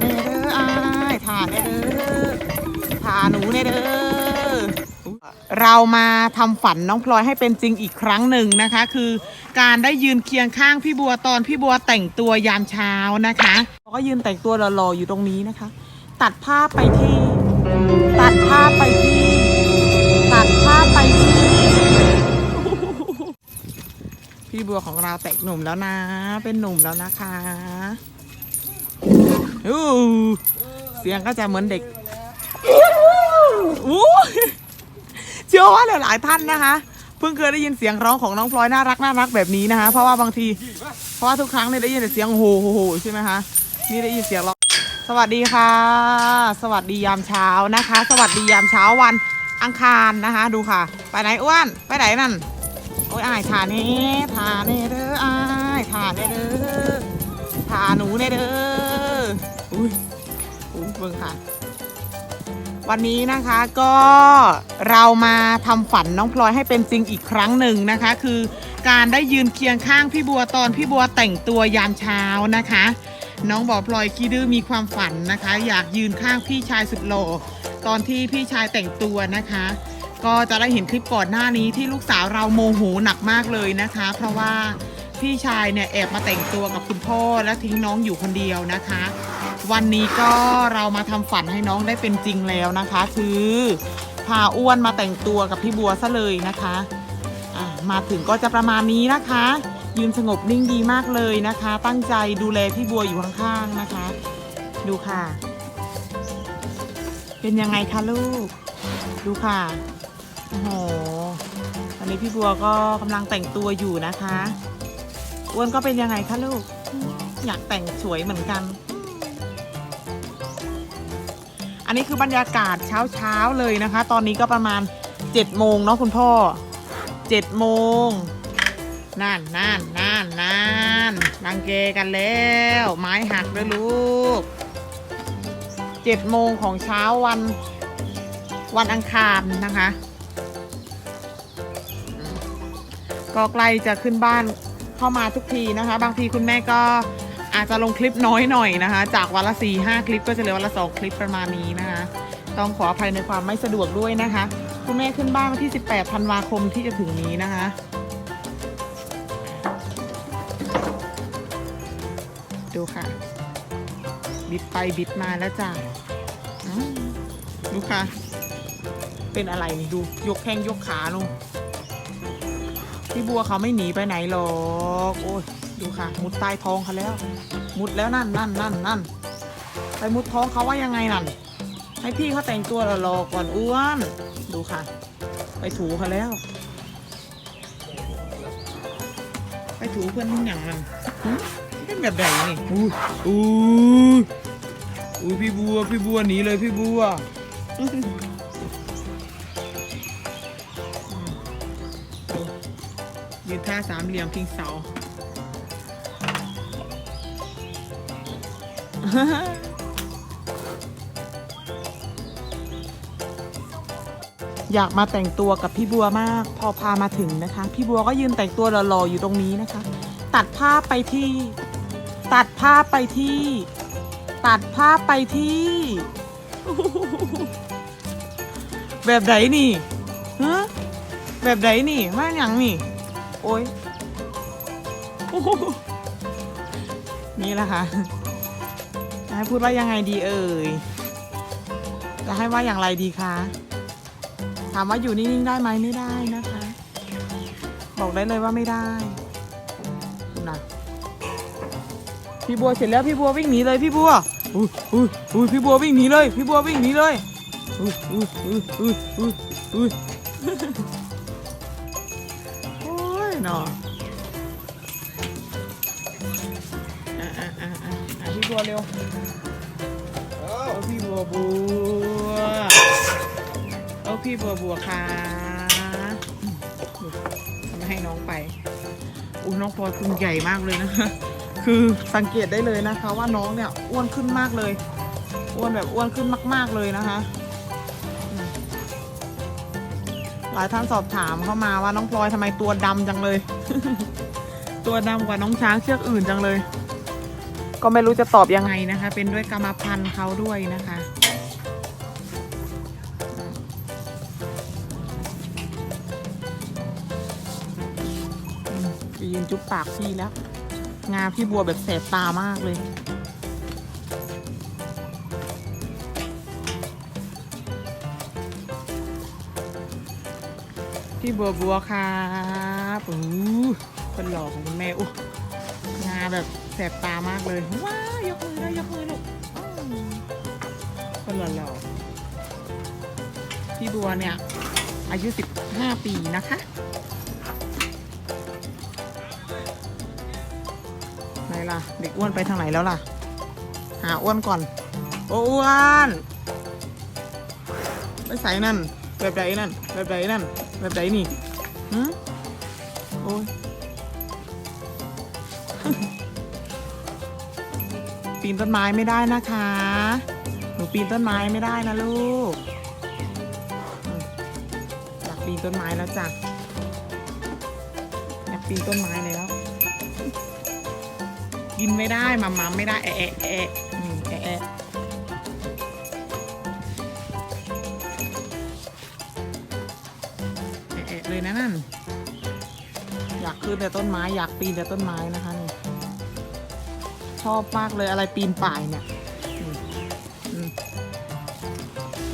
เน่เด้ออายถ่าเน่เด้อถ่าหนูเน่เด้อเรามาทำฝันน้องพลอยให้เป็นจริงอีกครั้งหนึ่งนะคะ คือการได้ยืนเคียงข้างพี่บัวตอนพี่บัวแต่งตัวยามเช้านะคะเราก็ยืนแต่งตัวหล่อๆอยู่ตรงนี้นะคะ ตัดภาพไปที่ ตัดภาพไปที่ ตัดภาพไปที่พี่บัวของเราแต่งหนุ่มแล้วนะ เป็นหนุ่มแล้วนะคะ อู้เสียงก็จะเหมือนเด็กอู้เชื่อว่าหลายๆท่านนะคะ เพิ่งเคยได้ยินเสียงร้องของน้องพลอยน่ารักน่ารักแบบนี้นะคะ เพราะว่าบางที เพราะว่าทุกครั้งเนี่ยได้ยินแต่เสียงโหโหโหใช่ไหมคะ นี่ได้ยินเสียงร้อง สวัสดีค่ะ สวัสดียามเช้านะคะ สวัสดียามเช้าวันอังคารนะคะ ดูค่ะ ไปไหนอ้วน ไปไหนนั่น โอ้ยอายทาเน่ทาเน่เด้ออายทาเน่เด้อทาหนูเน่เด้อ อุ้ยอุ้ยเบิ่งค่ะ วันนี้นะคะก็เรามาทำฝันน้องพลอยให้เป็นจริงอีกครั้งหนึ่งนะคะ คือการได้ยืนเคียงข้างพี่บัวตอนพี่บัวแต่งตัวยามเช้านะคะ น้องบอกพลอยกี้ดื้อมีความฝันนะคะ อยากยืนข้างพี่ชายสุดหล่อตอนที่พี่ชายแต่งตัวนะคะ ก็จะได้เห็นคลิปก่อนหน้านี้ที่ลูกสาวเราโมโหหนักมากเลยนะคะ เพราะว่าพี่ชายเนี่ยแอบมาแต่งตัวกับคุณพ่อและทิ้งน้องอยู่คนเดียวนะคะ วันนี้ก็เรามาทำฝันให้น้องได้เป็นจริงแล้วนะคะ คือพาอ้วนมาแต่งตัวกับพี่บัวซะเลยนะคะะมาถึงก็จะประมาณนี้นะคะ ยืนสงบนิ่งดีมากเลยนะคะ ตั้งใจดูแลพี่บัวอยู่ข้างๆนะคะ ดูค่ะ เป็นยังไงคะลูก ดูค่ะโอ้โหตอนนี้พี่บัวก็กำลังแต่งตัวอยู่นะคะอ้วนก็เป็นยังไงคะลูก อยากแต่งสวยเหมือนกัน อันนี้คือบรรยากาศเช้าเช้าๆเลยนะคะ ตอนนี้ก็ประมาณ7จ็ดโมงเนาะคุณพ่อ7จ็ดโมงนั่นนั่นนั่นนั่นรังเกกันแล้ว ไม้หักด้วยลูกเจ็ดโมงของเช้าวันวันอังคารนะคะ ก็ใกล้จะขึ้นบ้านเข้ามาทุกทีนะคะ บางทีคุณแม่ก็ อาจจะลงคลิปน้อยหน่อยนะคะ จากวันละสี่ห้าคลิปก็จะเหลือวันละสองคลิปประมาณนี้นะคะ ต้องขออภัยในความไม่สะดวกด้วยนะคะ คุณแม่ขึ้นบ้านวันที่ 18ธันวาคมที่จะถึงนี้นะคะดูค่ะ บิดไปบิดมาแล้วจ้ะดูค่ะ เป็นอะไรนี่ดูยกแข้งยกขาลูกพี่บัวเขาไม่หนีไปไหนหรอก โอ้ย ดูค่ะ มุดใต้ท้องเขาแล้ว มุดแล้วนั่นนั่นนั่นนั่นไปมุดท้องเขาว่ายังไงนั่น ให้พี่เขาแต่งตัวหล่อๆก่อนอ้วน ดูค่ะ ไปถูเขาแล้ว ไปถูเพื่อนมึงอย่างมันหึเป็นแบบไหนนี่อู้อู้อู้พี่บัวพี่บัวหนีเลยพี่บัวยืนท่าสามเหลี่ยมพิงเสา อยากมาแต่งตัวกับพี่บัวมาก พอพามาถึงนะคะ พี่บัวก็ยืนแต่งตัวหล่อๆอยู่ตรงนี้นะคะ ตัดภาพไปที่ ตัดภาพไปที่ ตัดภาพไปที่ แบบไหนนี่ฮะแบบไหนนี่ว่าอย่างนี่ โอ้ยนี่แหละค่ะจะ ให้พูดว่ายังไงดีเอ่ย จะให้ว่าอย่างไรดีคะ ถามว่าอยู่นิ่งๆได้ไหมไม่ได้นะคะ บอกได้เลยว่าไม่ได้นะพี่บัวเสร็จแล้วพี่บัววิ่งหนีเลยพี่บัวอุ้ยอุ้ยอุ้ยพี่บัววิ่งหนีเลย พี่บัววิ่งหนีเลยอุ้ยอุ้ยอุ้ยอุ้ยอุ้ยอุ้ยโอ้ยเนาะอะอะอะอะอะพี่บัวเร็วเอาพี่ บัวบัวเอาพี่บัวบัวค่ะทำให้น้องไปอุ้ยน้องพลอยคุณใหญ่มากเลยนะคะคือสังเกตได้เลยนะคะ ว่าน้องเนี่ยอ้วนขึ้นมากเลยอ้วนแบบอ้วนขึ้นมาก ๆเลยนะคะ หลายท่านสอบถามเข้ามาว่าน้องพลอยทำไมตัวดำจังเลย ตัวดำกว่าน้องช้างเชือกอื่นจังเลย ก็ไม่รู้จะตอบยังไงนะคะ เป็นด้วยกรรมพันธุ์เขาด้วยนะคะ ไปยืนจุ๊บปากพี่แล้ว งาพี่บัวแบบแสบตามากเลยพี่บัวบัวครับอู้คนหล่อของคุณแม่อู้งาแบบ สบตามากเลย ว้า ยกมือแล้ยกมือลูกคนหล่อหล่อพี่บัวเนี่ย อายุ 15 ปีนะคะ ไหนล่ะ เด็กอ้วนไปทางไหนแล้วล่ะ หาอ้วนก่อน โอ้อ้วนไปใส่นั่นแบบใดนั่นแบบใดนั่นแบบใดนี่หืมโอ้ย ปีนต้นไม้ไม่ได้นะคะ หนูปีนต้นไม้ไม่ได้นะลูกอยากปีนต้นไม้แล้วจ้ะอยากปีนต้นไม้แล้วกินไม่ได้มัมมัมไม่ได้แอะแอะแอะแอะเลยนะนั่น อยากขึ้นแต่ต้นไม้อยากปีนแต่ต้นไม้นะคะ ชอบมากเลยอะไรปีนป่ายเนี่ย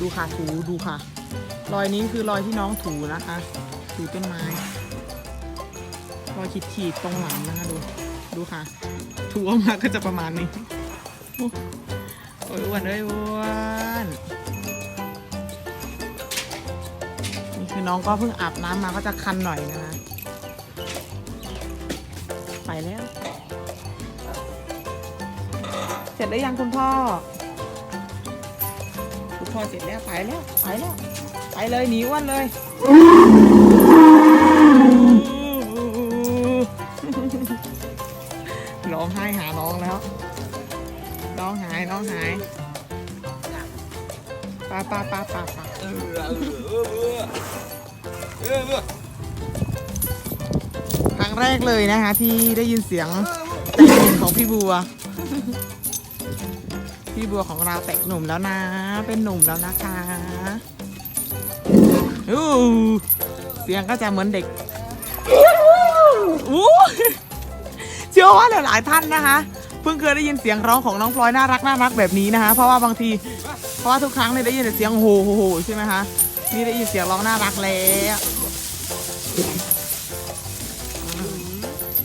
ดูค่ะถูดูค่ะ รอยนี้คือรอยที่น้องถูนะคะ ถูต้นไม้ รอยขีดขีดตรงหลังนะคะดู ดูค่ะ ถูออกมาก็จะประมาณนี้ โอ้ยอ้วนเอ้ยอ้วนนี่คือน้องก็เพิ่งอาบน้ำมาก็จะคันหน่อยนะคะ ไปแล้ว เสร็จแล้วยังคุณพ่อ คุณพ่อเสร็จแล้วไปแล้วไปแล้วไปเลยหนีอ้วนเลยร้องไห้หาน้องแล้วน้องหายน้องหายปาปาปาปาปาเออเออเออเออเออครั้งแรกเลยนะคะที่ได้ยินเสียงแตกหนุ่มของพี่บัว พี่บัวของเราแตกหนุ่มแล้วนะ เป็นหนุ่มแล้วนะคะอู้เสียงก็จะเหมือนเด็กอู้เชื่อว่าหลายๆท่านนะคะ เพิ่งเคยได้ยินเสียงร้องของน้องพลอยน่ารักน่ารักแบบนี้นะคะ เพราะว่าบางที เพราะว่าทุกครั้งเนี่ยได้ยินแต่เสียงโหโหใช่ไหมคะ นี่ได้ยินเสียงร้องน่ารักแล้ว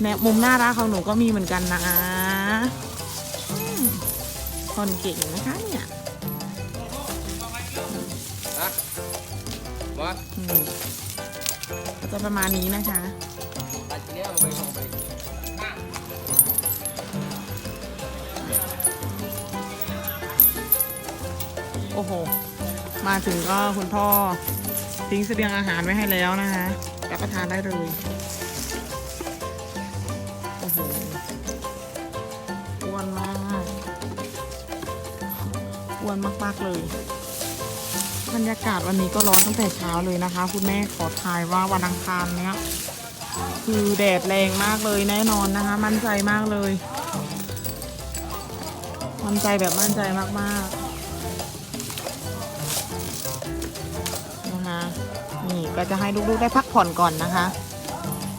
แนบมุมน่ารักของหนูก็มีเหมือนกันนะ คนเก่งนะคะเนี่ยนะมาอืมก็จะประมาณนี้นะคะตัดเนี้ยเอาไปเอาไปโอ้โห มาถึงก็คุณพ่อทิ้งเสบียงอาหารไว้ให้แล้วนะคะรับประทานได้เลย อ้วนมากๆเลยบรรยากาศวันนี้ก็ร้อนตั้งแต่เช้าเลยนะคะ คุณแม่ขอทายว่าวันอังคารเนี้ยคือแดดแรงมากเลยแน่นอนนะคะ มั่นใจมากเลยมั่นใจแบบมั่นใจมากๆนะคะนี่ก็จะให้ลูกๆได้พักผ่อนก่อนนะคะ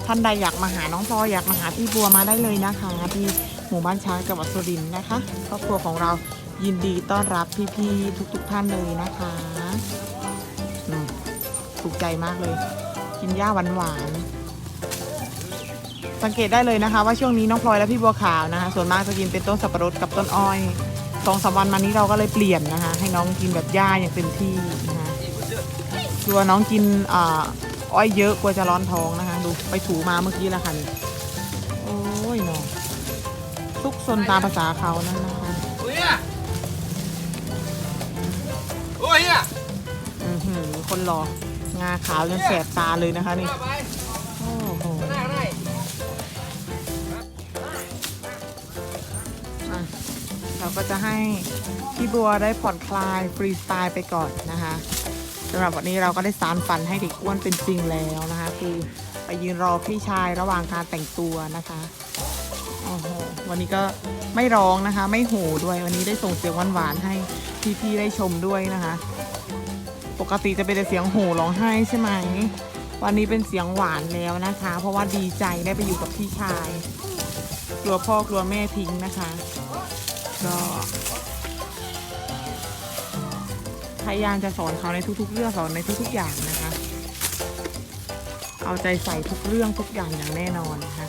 ท่านใดอยากมาหาน้องพลอยอยากมาหาพี่บัวมาได้เลยนะคะที่หมู่บ้านช้างจังหวัดสุรินทร์นะคะครอบครัวของเรา ยินดีต้อนรับพี่ๆทุกๆท่านเลยนะคะถูกใจมากเลย กินหญ้าหวานๆสังเกตได้เลยนะคะ ว่าช่วงนี้น้องพลอยและพี่บัวขาวนะคะ ส่วนมากจะกินเป็นต้นสับปะรดกับต้นอ้อยสองสามวันมานี้เราก็เลยเปลี่ยนนะคะ ให้น้องกินแบบหญ้าอย่างเต็มที่นะคะกลัวน้องกินอ้อยเยอะกลัวจะร้อนท้องนะคะ ดูไปถูมาเมื่อกี้แล้วค่ะโอ้ยน้องทุกซนตามภาษาเขานั่นนะ อ้ยอะอือหือคนรองาขาวจนแสบตาเลยนะคะนี่ ไปโอ้โหหน้าได้อะเราก็จะให้พี่บัวได้ผ่อนคลายฟรีสไตล์ไปก่อนนะคะสำหรับวันนี้เราก็ได้สารฝันให้เด็กอ้วนเป็นจริงแล้วนะคะ คือไปยืนรอพี่ชายระหว่างการแต่งตัวนะคะโอ้โหวันนี้ก็ไม่ร้องนะคะ ไม่โหด้วยวันนี้ได้ส่งเสียงหวานๆให้ พี่ๆได้ชมด้วยนะคะ ปกติจะเป็นแต่เสียงโห่ร้องไห้ใช่ไหม วันนี้เป็นเสียงหวานแล้วนะคะ เพราะว่าดีใจได้ไปอยู่กับพี่ชาย กลัวพ่อกลัวแม่ทิ้งนะคะก็พยายามจะสอนเขาในทุกๆ เรื่องสอนในทุกๆอย่างนะคะ เอาใจใส่ทุกเรื่องทุกอย่างอย่างแน่นอนนะคะ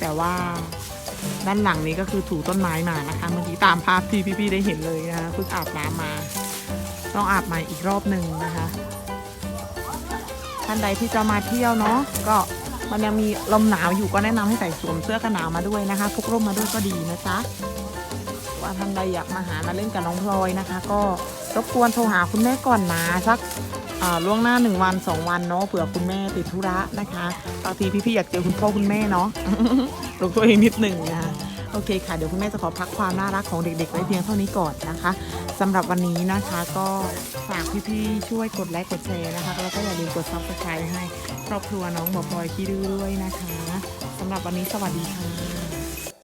แต่ว่า ด้านหลังนี้ก็คือถูต้นไม้มานะคะเมื่อกี้ตามภาพที่พี่ๆได้เห็นเลยนะคะเพิ่งอาบน้ำมา ต้องอาบใหม่อีกรอบหนึ่งนะคะท่านใดที่จะมาเที่ยวเนาะก็มันยังมีลมหนาวอยู่ก็แนะนำให้ใส่สวมเสื้อกันหนาวมาด้วยนะคะพกร่มมาด้วยก็ดีนะจ๊ะว่าท่านใดอยากมาหามาเล่นกับน้องพลอยนะคะ ก็รบกวนโทรหาคุณแม่ก่อนนะสัก ล่วงหน้าหนึ่งวันสองวันเนาะเผื่อคุณแม่ติดธุระนะคะบางทีพี่ๆอยากเจอคุณพ่อคุณแม่เนาะหลงตัวเองนิดหนึ่งนะคะโอเคค่ะ เดี๋ยวคุณแม่จะขอพักความน่ารักของเด็กๆไว้เพียงเท่านี้ก่อนนะคะสำหรับวันนี้นะคะก็ฝากพี่ๆช่วยกดไลค์กดแชร์นะคะแล้วก็อย่าลืมกด subscribe ให้ครอบครัวน้องบอพลอยคีดื้อด้วยนะคะสำหรับวันนี้สวัสดีค่ะ